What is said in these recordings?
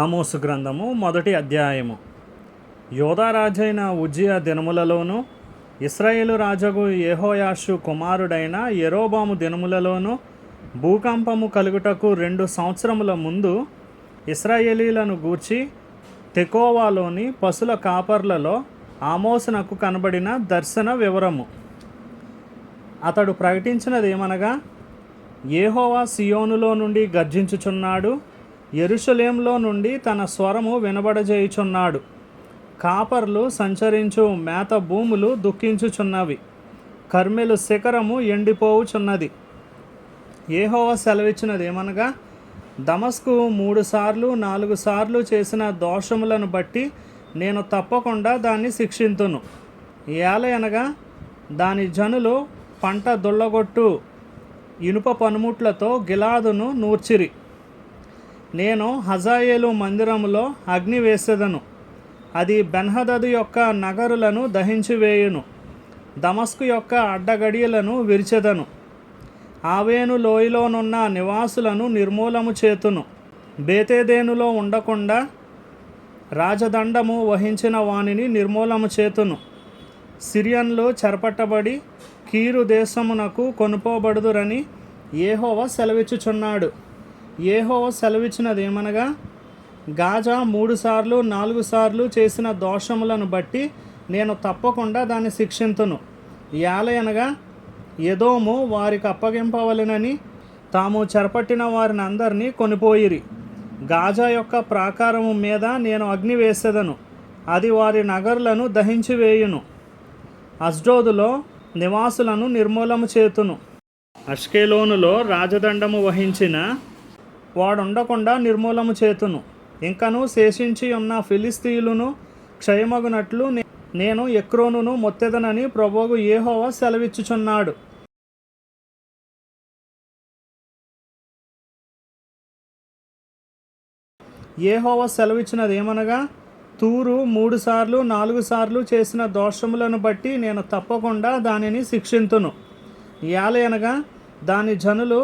ఆమోసు గ్రంథము మొదటి అధ్యాయము. యోధారాజైన ఉజ్జయ దినములలోనూ ఇస్రాయేలు రాజగు యెహోయాషు కుమారుడైన యెరోబాము దినములలోనూ భూకంపము కలుగుటకు రెండు సంవత్సరముల ముందు ఇస్రాయేలీలను గూర్చి తెకోవాలోని పశుల కాపర్లలో ఆమోసునకు కనబడిన దర్శన వివరము. అతడు ప్రకటించినది ఏమనగా ఏహోవా సియోనులో నుండి గర్జించుచున్నాడు ఎరుషలేంలో నుండి తన స్వరము వినబడజేయుచున్నాడు. కాపర్లు సంచరించు మేత భూములు దుఃఖించుచున్నవి. కర్మెలు శిఖరము ఎండిపోవుచున్నది. ఏహోవా సెలవిచ్చినదేమనగా దమస్కు మూడు సార్లు నాలుగు సార్లు చేసిన దోషములను బట్టి నేను తప్పకుండా దాన్ని శిక్షింతును. ఏలయనగా దాని జనులు పంట దుల్లగొట్టు ఇనుప పనిముట్లతో గిలాదును నూర్చిరి. నేను హజాయేలు మందిరములో అగ్ని వేసేదను. అది బెన్హదదు యొక్క నగరులను దహించివేయును. దమస్కు యొక్క అడ్డగడియలను విరిచెదను. ఆవేను లోయలోనున్న నివాసులను నిర్మూలము చేతును. బేతేదేనులో ఉండకుండా రాజదండము వహించిన వానిని నిర్మూలము చేతును. సిరియన్లు చెరపట్టబడి కీరు దేశమునకు కొనుపోబడుదురని ఏహోవ సెలవిచ్చుచున్నాడు. ఏహో సెలవిచ్చినది ఏమనగా గాజా మూడు సార్లు నాలుగు సార్లు చేసిన దోషములను బట్టి నేను తప్పకుండా దాన్ని శిక్షింతును. యాలయనగా ఎదోము వారికి అప్పగింపవలెనని తాము చెరపట్టిన వారిని అందరినీ కొనిపోయిరి. గాజా యొక్క ప్రాకారము మీద నేను అగ్ని వేసేదను. అది వారి నగరులను దహించి వేయును అస్డోదులో నివాసులను నిర్మూలము చేతును. అష్కేలోనులో రాజదండము వహించిన వాడుండకుండా నిర్మూలము చేతును. ఇంకను శేషించి ఉన్న ఫిలిస్తీయులను క్షయమగునట్లు నేను ఎక్రోనును మొత్తెదనని ప్రభువు ఏహోవా సెలవిచ్చుచున్నాడు. ఏహోవా సెలవిచ్చినది ఏమనగా తూరు మూడు సార్లు నాలుగు సార్లు చేసిన దోషములను బట్టి నేను తప్పకుండా దానిని శిక్షింతును. యాలయనగా దాని జనులు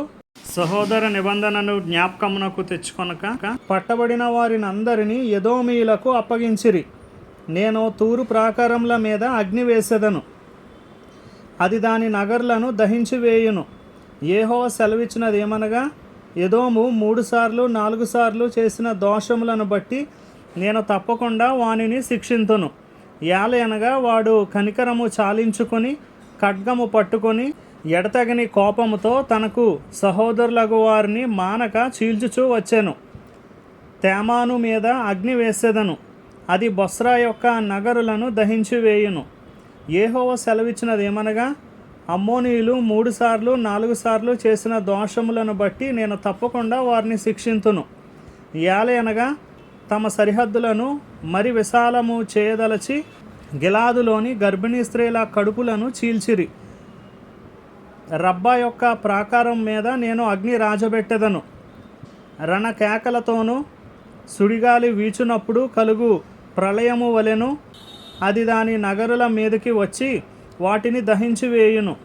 సహోదర నిబంధనను జ్ఞాపకమునకు తెచ్చుకొనక పట్టబడిన వారిని అందరినీ యదోమీయులకు అప్పగించిరి. నేను తూరు ప్రాకారముల మీద అగ్ని వేసెదను. అది దాని నగర్లను దహించి వేయును ఏహో సెలవిచ్చినది ఏమనగా యదోము మూడుసార్లు నాలుగు సార్లు చేసిన దోషములను బట్టి నేను తప్పకుండా వానిని శిక్షింతును. యాలయనగా వాడు కనికరము చాలించుకొని ఖడ్గము పట్టుకొని ఎడతగని కోపముతో తనకు సహోదరులగు వారిని మానక చీల్చుచూ వచ్చాను. తేమాను మీద అగ్ని వేసేదను. అది బొస్రా యొక్క నగరులను దహించి వేయును ఏహోవ సెలవిచ్చినది ఏమనగా అమ్మోనీయులు మూడు సార్లు నాలుగు సార్లు చేసిన దోషములను బట్టి నేను తప్పకుండా వారిని శిక్షింతును. యాలయనగా తమ సరిహద్దులను మరి విశాలము చేయదలచి గిలాదులోని గర్భిణీ స్త్రీల కడుపులను చీల్చిరి. రబ్బా యొక్క ప్రాకారం మీద నేను అగ్ని రాజబెట్టెదను. రణ కేకలతోనూ సుడిగాలి వీచునప్పుడు కలుగు ప్రళయము వలెను అది దాని నగరుల మీదకి వచ్చి వాటిని దహించి వేయును.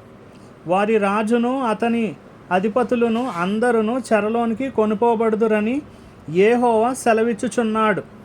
వారి రాజును అతని అధిపతులను అందరును చెరలోనికి కొనుపోబడుదురని ఏహోవా సెలవిచ్చుచున్నాడు.